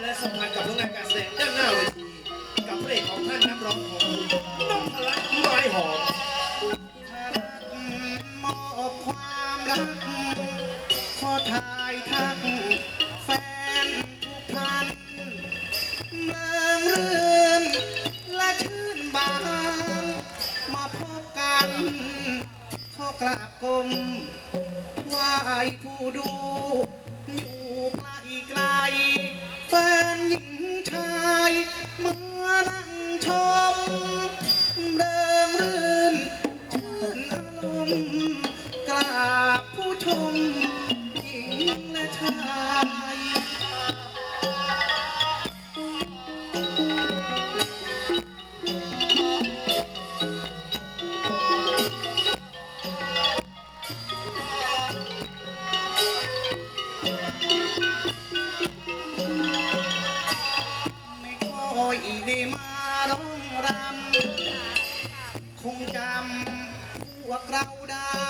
และสัมพันธ์กับผลงานการแสดงด้านหน้าเวทีกับเพลงของท่านนักร้องของน้องพลัดไม้หอมมอบความรักขอทายทักแฟนทุกท่นเมืองเรื่มและชื่นบานมาพบกันขอกราบกรมไหว้ผู้ดูอยู่ไกลไกล เมื่อนั่งชมเริงรื่นชื่นอารมณ์กราบผู้ชมหญิงและชาย ได้มาร้องรำ คงจำพวกเราได้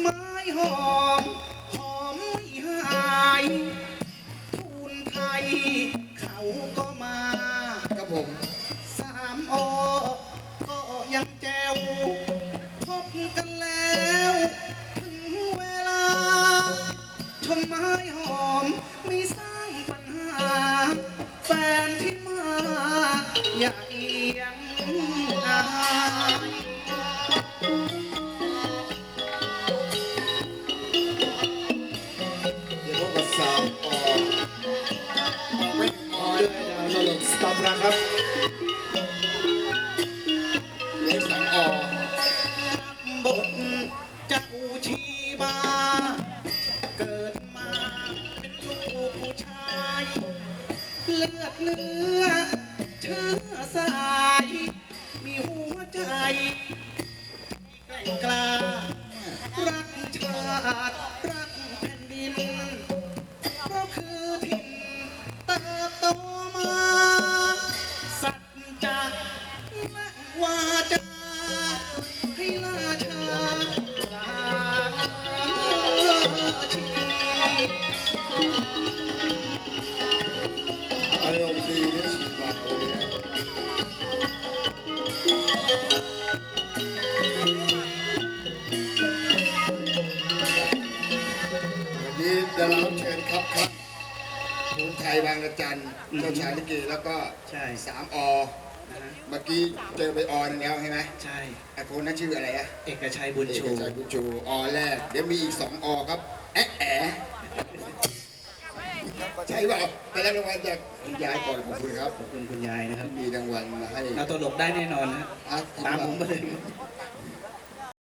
ไม้หอม หอมไม่หายทูนไทย เขาก็มา ครับผม สามอ อย่าเอียงอายเดี๋ยวพบกับสามออไม่ออด้วยดาวตลกสตาร์นะครับเล็กสามออรับบทเจ้าชีบา เกิดมาเป็นลูกผู้ชาย เลือดเนื้อ เชื้อสาย มีหัวใจแกร่งกล้ารักชาติรักแผ่นดินเพราะคือถิ่นเติบโตมา สัจจะและวาจาให้ราชาลาชีอารม คุณไทยบางระจันเจ้าชายลิเกแล้วก็ใช่สามอนะฮะเมื่อกี้เจอไปออนงแล้วใช่ไหมใช่ไอ้คนนั้นชื่ออะไรอะเอกชัยบุญเอกชูชัยบุญชูอแรกเดี๋ยวมีอีกสองอครับแอะแอะใช่เปล่าไปรับรางวัลจากคุณยายก่อนขอบคุณครับขอบคุณคุณยายนะครับมีรางวัลมาให้เราตลกได้แน่นอนนะอะตามผมมาเลยข